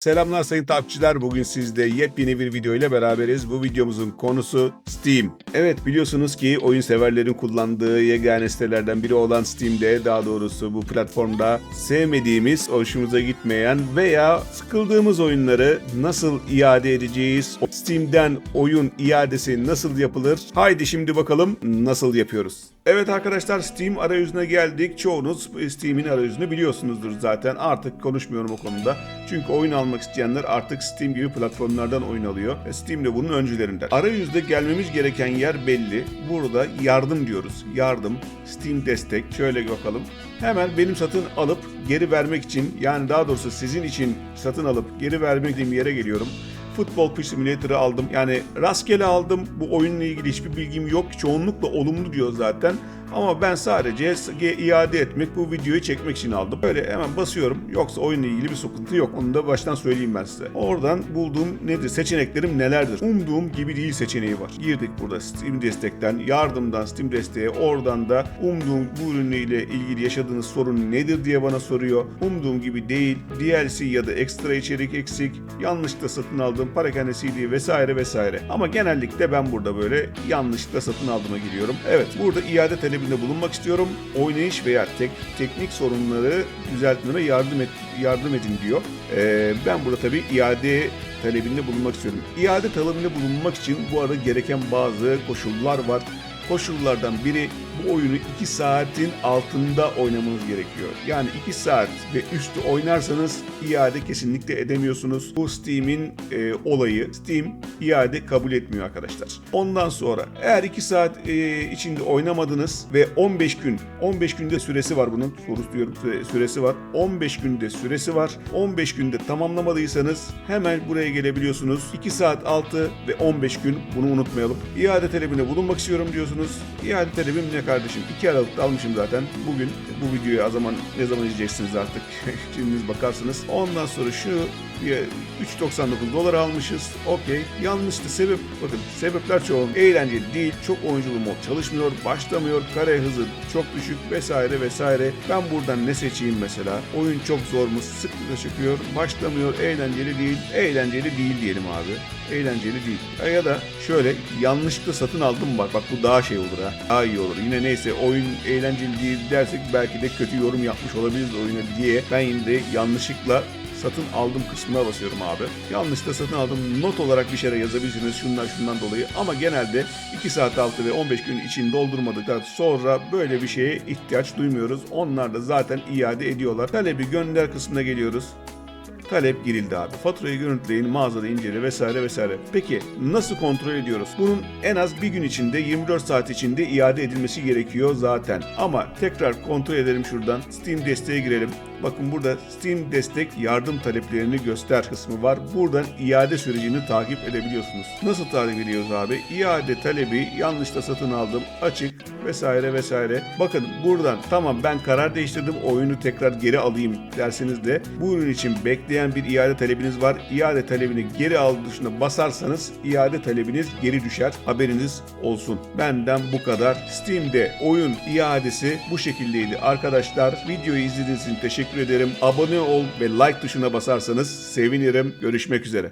Selamlar sayın takipçiler. Bugün sizde yepyeni bir video ile beraberiz. Bu videomuzun konusu Steam. Evet biliyorsunuz ki oyun severlerin kullandığı yegane sitelerden biri olan Steam'de daha doğrusu bu platformda sevmediğimiz, hoşumuza gitmeyen veya sıkıldığımız oyunları nasıl iade edeceğiz? Steam'den oyun iadesi nasıl yapılır? Haydi şimdi bakalım nasıl yapıyoruz. Evet arkadaşlar Steam arayüzüne geldik. Çoğunuz Steam'in arayüzünü biliyorsunuzdur zaten. Artık konuşmuyorum o konuda. Çünkü oyun almak isteyenler artık Steam gibi platformlardan oyun alıyor. Ve Steam de bunun öncülerinden. Arayüzde gelmemiz gereken yer belli. Burada yardım diyoruz. Yardım, Steam destek. Şöyle bakalım. Hemen benim satın alıp geri vermek için yani daha doğrusu sizin için satın alıp geri vermek için yere geliyorum. Futbol Pitch Simulator'ı aldım. Yani rastgele aldım. Bu oyunla ilgili hiçbir bilgim yok. Çoğunlukla olumlu diyor zaten. Ama ben sadece iade etmek, bu videoyu çekmek için aldım. Böyle hemen basıyorum. Yoksa oyunla ilgili bir sıkıntı yok. Onu da baştan söyleyeyim ben size. Oradan bulduğum nedir? Seçeneklerim nelerdir? Umduğum gibi değil seçeneği var. Girdik burada Steam destekten, yardımdan Steam desteğe, oradan da umduğum bu ürünle ilgili yaşadığınız sorun nedir diye bana soruyor. Umduğum gibi değil. DLC ya da ekstra içerik eksik. Yanlışlıkla satın aldım. Parakende CD vesaire vesaire. Ama genellikle ben burada böyle yanlışlıkla satın aldığıma giriyorum. Evet burada iade talebinde bulunmak istiyorum. Oynayış veya tek, teknik sorunları düzeltmeme yardım et, yardım edin diyor. Ee, ben burada tabii iade talebinde bulunmak istiyorum. İade talebinde bulunmak için bu arada gereken bazı koşullar var. Koşullardan biri bu oyunu 2 saatin altında oynamanız gerekiyor. Yani 2 saat ve üstü oynarsanız iade kesinlikle edemiyorsunuz. Bu Steam'in e, olayı. Steam iade kabul etmiyor arkadaşlar. Ondan sonra eğer 2 saat e, içinde oynamadınız ve 15 gün 15 günde süresi var bunun. Soru diyorum süre- süresi var. 15 günde süresi var. 15 günde tamamlamadıysanız hemen buraya gelebiliyorsunuz. 2 saat altı ve 15 gün bunu unutmayalım. İade talebine bulunmak istiyorum diyorsunuz. İade talebim ne kardeşim? 2 Aralık'ta almışım zaten. Bugün bu videoyu o zaman ne zaman izleyeceksiniz artık? Şimdi bakarsınız. Ondan sonra şu 3.99 dolar almışız. Okey. Yanlıştı sebep. Bakın sebepler çoğun. Eğlenceli değil. Çok oyunculu mod çalışmıyor. Başlamıyor. Kare hızı çok düşük vesaire vesaire. Ben buradan ne seçeyim mesela? Oyun çok zor mu? Sıklıkla çıkıyor. Başlamıyor. Eğlenceli değil. Eğlenceli değil diyelim abi. Eğlenceli değil. Ya da şöyle yanlışlıkla satın aldım bak. Bak bu daha şey olur ha. Daha iyi olur. Yine neyse oyun eğlenceli değil dersek belki de kötü yorum yapmış olabiliriz oyuna diye ben yine de yanlışlıkla satın aldım kısmına basıyorum abi. Yanlışlıkla satın aldım. Not olarak bir şeyler yazabilirsiniz şundan şundan dolayı. Ama genelde 2 saat altı ve 15 gün için doldurmadıktan sonra böyle bir şeye ihtiyaç duymuyoruz. Onlar da zaten iade ediyorlar. Talebi gönder kısmına geliyoruz talep girildi abi. Faturayı görüntüleyin, mağazada incele vesaire vesaire. Peki nasıl kontrol ediyoruz? Bunun en az bir gün içinde 24 saat içinde iade edilmesi gerekiyor zaten. Ama tekrar kontrol edelim şuradan. Steam desteğe girelim. Bakın burada Steam destek yardım taleplerini göster kısmı var. Buradan iade sürecini takip edebiliyorsunuz. Nasıl takip ediyoruz abi? İade talebi yanlışla satın aldım, açık vesaire vesaire. Bakın buradan tamam ben karar değiştirdim oyunu tekrar geri alayım derseniz de bu ürün için bekleyen bir iade talebiniz var. İade talebini geri al dışına basarsanız iade talebiniz geri düşer. Haberiniz olsun. Benden bu kadar. Steam'de oyun iadesi bu şekildeydi arkadaşlar. Videoyu izlediğiniz için teşekkür ederim. Abone ol ve like tuşuna basarsanız sevinirim. Görüşmek üzere.